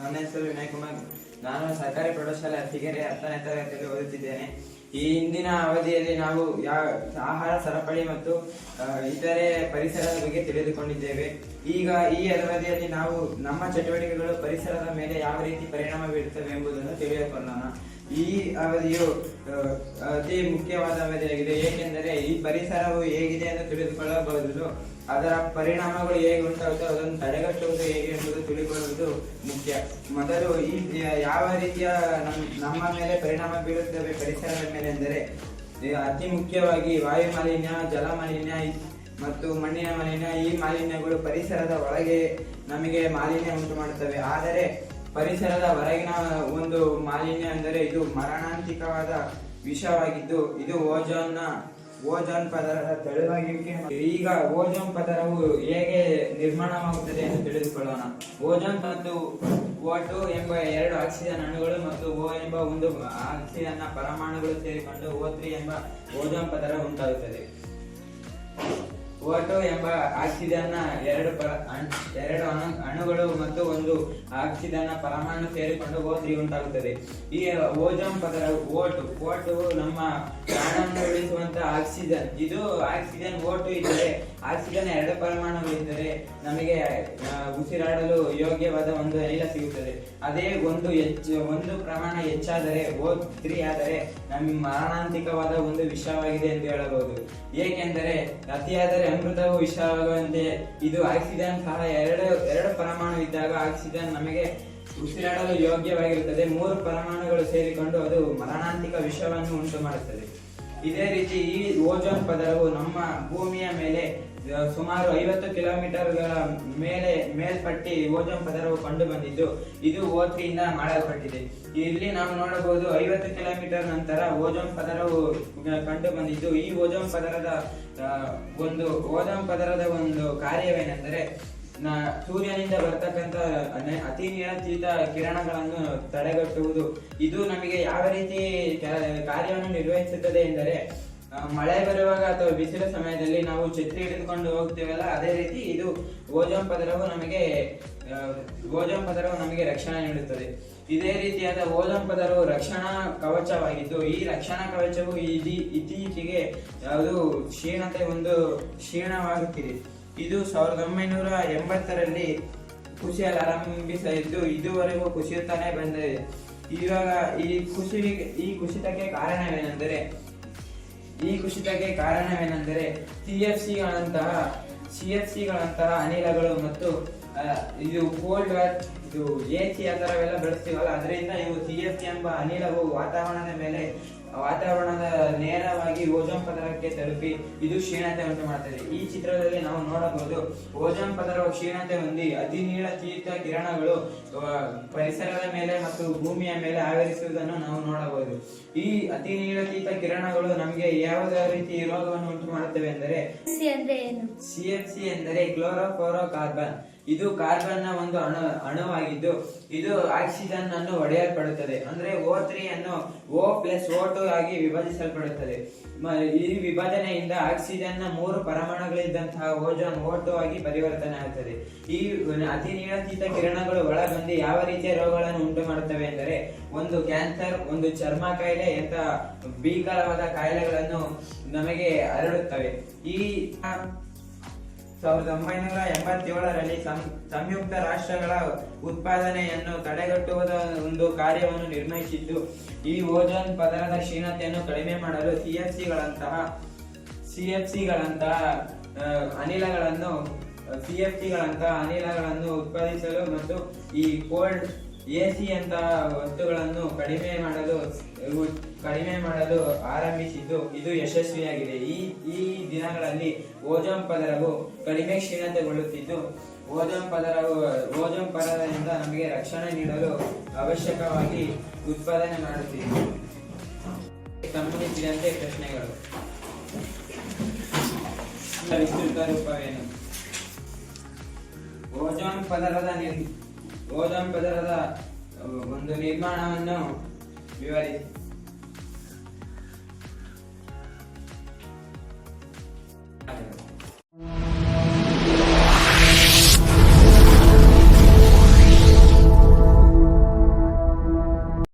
ನನ್ನ ಹೆಸರು ವಿನಯ್ ಕುಮಾರ್. ನಾನು ಸರ್ಕಾರಿ ಪ್ರೌಢಶಾಲೆ ಅತ್ತಿಗೆರೆ ಹತ್ತನೇ ತರಗತಿಯಲ್ಲಿ ಓದುತ್ತಿದ್ದೇನೆ. ಈ ಹಿಂದಿನ ಅವಧಿಯಲ್ಲಿ ನಾವು ಯಾವ ಆಹಾರ ಸರಪಳಿ ಮತ್ತು ಇತರೆ ಪರಿಸರದ ಬಗ್ಗೆ ತಿಳಿದುಕೊಂಡಿದ್ದೇವೆ. ಈಗ ಈ ಅವಧಿಯಲ್ಲಿ ನಾವು ನಮ್ಮ ಚಟುವಟಿಕೆಗಳು ಪರಿಸರದ ಮೇಲೆ ಯಾವ ರೀತಿ ಪರಿಣಾಮ ಬೀರುತ್ತವೆ ಎಂಬುದನ್ನು ತಿಳಿದುಕೊಳ್ಳೋಣ. ಈ ಅವಧಿಯು ಅತಿ ಮುಖ್ಯವಾದ ಅವಧಿಯಾಗಿದೆ. ಏಕೆಂದರೆ ಈ ಪರಿಸರವು ಹೇಗಿದೆ ಎಂದು ತಿಳಿದುಕೊಳ್ಳಬಹುದು ಅದರ ಪರಿಣಾಮಗಳು ಹೇಗೆ ಉಂಟಾಗುತ್ತೋ ಅದನ್ನು ತಡೆಗಟ್ಟುವುದು ಹೇಗೆ ಎಂಬುದು ತಿಳಿಕೊಳ್ಳುವುದು ಮುಖ್ಯ. ಮೊದಲು ಈ ಯಾವ ರೀತಿಯ ನಮ್- ನಮ್ಮ ಮೇಲೆ ಪರಿಣಾಮ ಬೀರುತ್ತವೆ ಪರಿಸರದ ಮೇಲೆ ಎಂದರೆ ಅತಿ ಮುಖ್ಯವಾಗಿ ವಾಯು ಮಾಲಿನ್ಯ, ಜಲ ಮಾಲಿನ್ಯ ಮತ್ತು ಮಣ್ಣಿನ ಮಾಲಿನ್ಯ, ಈ ಮಾಲಿನ್ಯಗಳು ಪರಿಸರದ ಒಳಗೆ ನಮಗೆ ಮಾಲಿನ್ಯ ಉಂಟು ಮಾಡುತ್ತವೆ. ಆದರೆ ಪರಿಸರದ ಹೊರಗಿನ ಒಂದು ಮಾಲಿನ್ಯ ಅಂದರೆ ಇದು ಮರಣಾಂತಿಕವಾದ ವಿಷವಾಗಿದ್ದು, ಇದು ಓಜೋನ್ನ ಓಜೋನ್ ಪದರದ ತೆಳುವಾಗುವಿಕೆ ಈಗ ಓಜೋನ್ ಪದರವು ಹೇಗೆ ನಿರ್ಮಾಣವಾಗುತ್ತದೆ ಎಂದು ತಿಳಿದುಕೊಳ್ಳೋಣ. ಓಜೋನ್ ಮತ್ತು ಓಟು ಎಂಬ ಎರಡು ಆಕ್ಸಿಜನ್ ಅಣುಗಳು ಮತ್ತು ಓ ಎಂಬ ಒಂದು ಆಕ್ಸಿಜನ್ನ ಪರಮಾಣುಗಳು ಸೇರಿಕೊಂಡು ಓ ಎಂಬ ಓಜೋನ್ ಪದರ ಉಂಟಾಗುತ್ತದೆ. ಓಟೋ ಎಂಬ ಆಕ್ಸಿಜನ್ನ ಎರಡು ಪರ ಎರಡು ಅಣು, ಅಣುಗಳು ಮತ್ತು ಒಂದು ಆಕ್ಸಿಜನ್ನ ಪರಮಾಣು ಸೇರಿಕೊಂಡು ಓ ಉಂಟಾಗುತ್ತದೆ. ಈ ಓಜೋನ್ ಪದರ ಓಟು ಓಟು ನಮ್ಮ ಪ್ರಾಣವನ್ನು ಉಳಿಸುವಂತ ಆಕ್ಸಿಜನ್. ಇದು ಆಕ್ಸಿಜನ್ ಓಟು ಇದ್ದರೆ ಆಕ್ಸಿಜನ್ ಎರಡು ಪರಮಾಣುಗಳಿದ್ದರೆ ನಮಗೆ ಉಸಿರಾಡಲು ಯೋಗ್ಯವಾದ ಒಂದು ಅನಿಲ ಸಿಗುತ್ತದೆ. ಅದೇ ಒಂದು ಹೆಚ್ಚು ಒಂದು ಪ್ರಮಾಣ ಹೆಚ್ಚಾದರೆ ಓ ತ್ರೀ ಆದರೆ ನಮ್ಮ ಮರಣಾಂತಿಕವಾದ ಒಂದು ವಿಷವಾಗಿದೆ ಎಂದು ಹೇಳಬಹುದು. ಏಕೆಂದರೆ, ಅತಿಯಾದರೆ ಅಮೃತವು ವಿಷವಾಗುವಂತೆ ಇದು ಆಕ್ಸಿಜನ್ ಸಹ ಎರಡು ಎರಡು ಪರಮಾಣು ಇದ್ದಾಗ ಆಕ್ಸಿಜನ್ ನಮಗೆ ಉಸಿರಾಡಲು ಯೋಗ್ಯವಾಗಿರುತ್ತದೆ. ಮೂರು ಪರಮಾಣುಗಳು ಸೇರಿಕೊಂಡು ಅದು ಮರಣಾಂತಿಕ ವಿಷವನ್ನು ಉಂಟು ಮಾಡುತ್ತದೆ ಇದೇ ರೀತಿ ಈ ಓಜೋನ್ ಪದರವು ನಮ್ಮ ಭೂಮಿಯ ಮೇಲೆ ಸುಮಾರು ಐವತ್ತು ಕಿಲೋಮೀಟರ್ಗಳ ಮೇಲೆ ಮೇಲ್ಪಟ್ಟಿ ಓಜೋನ್ ಪದರವು ಕಂಡು ಬಂದಿದ್ದು, ಇದು ಓತ್ರಿಯಿಂದ ಮಾಡಲ್ಪಟ್ಟಿದೆ. ಇಲ್ಲಿ ನಾವು ನೋಡಬಹುದು ಐವತ್ತು ಕಿಲೋಮೀಟರ್ ನಂತರ ಓಜೋನ್ ಪದರವು ಕಂಡು ಬಂದಿದ್ದು, ಈ ಓಜೋನ್ ಪದರದ ಒಂದು, ಓಜೋನ್ ಪದರದ ಒಂದು ಕಾರ್ಯವೇನೆಂದರೆ, ನ- ಸೂರ್ಯನಿಂದ ಬರ್ತಕ್ಕಂಥ ಅತಿ ನಿಯಂತ್ರಿತ ಕಿರಣಗಳನ್ನು ತಡೆಗಟ್ಟುವುದು. ಇದು ನಮಗೆ ಯಾವ ರೀತಿ ಕಾರ್ಯವನ್ನು ನಿರ್ವಹಿಸುತ್ತದೆ ಎಂದರೆ ಮಳೆ ಬರುವಾಗ ಅಥವಾ ಬಿಸಿಲ ಸಮಯದಲ್ಲಿ ನಾವು ಛತ್ರಿ ಹಿಡಿದುಕೊಂಡು ಹೋಗ್ತೇವಲ್ಲ, ಅದೇ ರೀತಿ ಇದು ಓಜೋನ್ ಪದರವು ನಮಗೆ ಓಜೋನ್ ಪದರವು ನಮಗೆ ರಕ್ಷಣೆ ನೀಡುತ್ತದೆ. ಇದೇ ರೀತಿಯಾದ ಓಜೋನ್ ಪದರವು ರಕ್ಷಣಾ ಕವಚವಾಗಿದ್ದು, ಈ ರಕ್ಷಣಾ ಕವಚವು ಇದೀ, ಇತ್ತೀಚೆಗೆ ಅದು ಕ್ಷೀಣತೆ ಒಂದು ಕ್ಷೀಣವಾಗುತ್ತಿದೆ. ಇದು ಸಾವಿರದ ಒಂಬೈನೂರ ಎಂಬತ್ತರಲ್ಲಿ ಕುಸಿಯಲು ಆರಂಭಿಸಿದ್ದು, ಇದುವರೆಗೂ ಕುಸಿಯುತ್ತಾನೆ ಬಂದಿದೆ. ಇವಾಗ ಈ ಕುಸಿ ಈ ಕುಸಿತಕ್ಕೆ ಕಾರಣವೇನೆಂದರೆ ಈ ಕುಸಿತಕ್ಕೆ ಕಾರಣವೇನೆಂದರೆ ಸಿ ಎಫ್ ಸಿಗಳಂತಹ ಸಿ ಎಫ್ ಸಿಗಳಂತಹ ಅನಿಲಗಳು ಮತ್ತು ಇದು ಕೋಲ್ಡ್ ಇದು ಎ ಸಿ ಆ ಥರವೆಲ್ಲ ಬಳಸ್ತೀವಲ್ಲ, ಅದರಿಂದ ಇವು ಸಿ ಎಫ್ ಸಿ ಎಂಬ ಅನಿಲವು ವಾತಾವರಣದ ಮೇಲೆ, ವಾತಾವರಣದ ನೇರವಾಗಿ ಓಜೋನ್ ಪದರಕ್ಕೆ ತಲುಪಿ ಇದು ಕ್ಷೀಣತೆ ಉಂಟು ಮಾಡುತ್ತದೆ ಈ ಚಿತ್ರದಲ್ಲಿ ನಾವು ನೋಡಬಹುದು ಓಜೋನ್ ಪದರವು ಕ್ಷೀಣತೆ ಹೊಂದಿ ಅತಿನೀಳ ತೀರ್ಥ ಕಿರಣಗಳು ಪರಿಸರದ ಮೇಲೆ ಮತ್ತು ಭೂಮಿಯ ಮೇಲೆ ಆವರಿಸುವುದನ್ನು ನಾವು ನೋಡಬಹುದು. ಈ ಅತಿ ನೀಳತೀತ ಕಿರಣಗಳು ನಮಗೆ ಯಾವುದೇ ರೀತಿ ರೋಗವನ್ನು ಉಂಟು ಮಾಡುತ್ತವೆ ಎಂದರೆ ಸಿ ಎಫ್ ಸಿ ಎಂದರೆ ಕ್ಲೋರೋಫೋರೋ ಕಾರ್ಬನ್ ಇದು ಕಾರ್ಬನ್ನ ಒಂದು ಅಣು, ಅಣುವಾಗಿದ್ದು ಇದು ಆಕ್ಸಿಜನ್ ಅನ್ನು ಒಡೆಯಲ್ಪಡುತ್ತದೆ. ಅಂದ್ರೆ ಓ ತ್ರೀ ಅನ್ನು ಓ ಪ್ಲಸ್ ಓ ಟು ಆಗಿ ವಿಭಜಿಸಲ್ಪಡುತ್ತದೆ. ಈ ವಿಭಜನೆಯಿಂದ ಆಕ್ಸಿಜನ್ನ ಮೂರು ಪರಮಾಣುಗಳಿದ್ದಂತಹ ಓಜೋನ್ ಓ ಟು ಆಗಿ ಪರಿವರ್ತನೆ ಆಗುತ್ತದೆ ಈ ಅತಿ ನೀಳತೀತ ಕಿರಣಗಳು ಒಳಗೊಂಡು ಯಾವ ರೀತಿಯ ರೋಗಗಳನ್ನು ಉಂಟು ಮಾಡುತ್ತವೆ ಎಂದರೆ, ಒಂದು ಕ್ಯಾನ್ಸರ್, ಒಂದು ಚರ್ಮ ಕಾಯಿಲೆ ಎಂತ ಭೀಕರವಾದ ಕಾಯಿಲೆಗಳನ್ನು ನಮಗೆ ಹರಡುತ್ತವೆ. ಈ ಸಾವಿರದ ಒಂಬೈನೂರ ಎಂಬತ್ತೇಳರಲ್ಲಿ ಸಂ- ಸಂಯುಕ್ತ ರಾಷ್ಟ್ರಗಳ ಉತ್ಪಾದನೆಯನ್ನು ತಡೆಗಟ್ಟುವುದ ಒಂದು ಕಾರ್ಯವನ್ನು ನಿರ್ಣಯಿಸಿದ್ದು ಈ ಓಜೋನ್ ಪದರದ ಕ್ಷೀಣತೆಯನ್ನು ಕಡಿಮೆ ಮಾಡಲು ಸಿಎಫ್ ಸಿಗಳಂತಹ ಸಿಎಫ್ ಸಿಗಳಂತಹ ಅನಿಲಗಳನ್ನು ಸಿಎಫ್ಸಿಗಳಂತಹ ಅನಿಲಗಳನ್ನು ಉತ್ಪಾದಿಸಲು ಮತ್ತು ಈ ಕೋಲ್ಡ್ ಎಸಿ ಅಂತ ವಸ್ತುಗಳನ್ನು ಕಡಿಮೆ ಮಾಡಲು ಕಡಿಮೆ ಮಾಡಲು ಆರಂಭಿಸಿದ್ದು ಇದು ಯಶಸ್ವಿಯಾಗಿದೆ. ಈ ಈ ದಿನಗಳಲ್ಲಿ ಓಜೋನ್ ಪದರವು ಕಡಿಮೆ ಕ್ಷೀಣತೆಗೊಳ್ಳುತ್ತಿದ್ದು, ಓಜೋನ್ ಪದರವು, ಓಜೋನ್ ಪದರದಿಂದ ನಮಗೆ ರಕ್ಷಣೆ ನೀಡಲು ಅವಶ್ಯಕವಾಗಿ ಉತ್ಪಾದನೆ ಮಾಡುತ್ತಿದ್ದು. ಸಂಬಂಧಿಸಿದಂತೆ ಪ್ರಶ್ನೆಗಳು. ವಿಸ್ತೃತ ರೂಪವೇನು? ಓಜೋನ್ ಪದರದ ನಿರ್ ಓಜೋನ್ ಪದರದ ಒಂದು ನಿರ್ಮಾಣವನ್ನು ವಿವರಿಸಿ.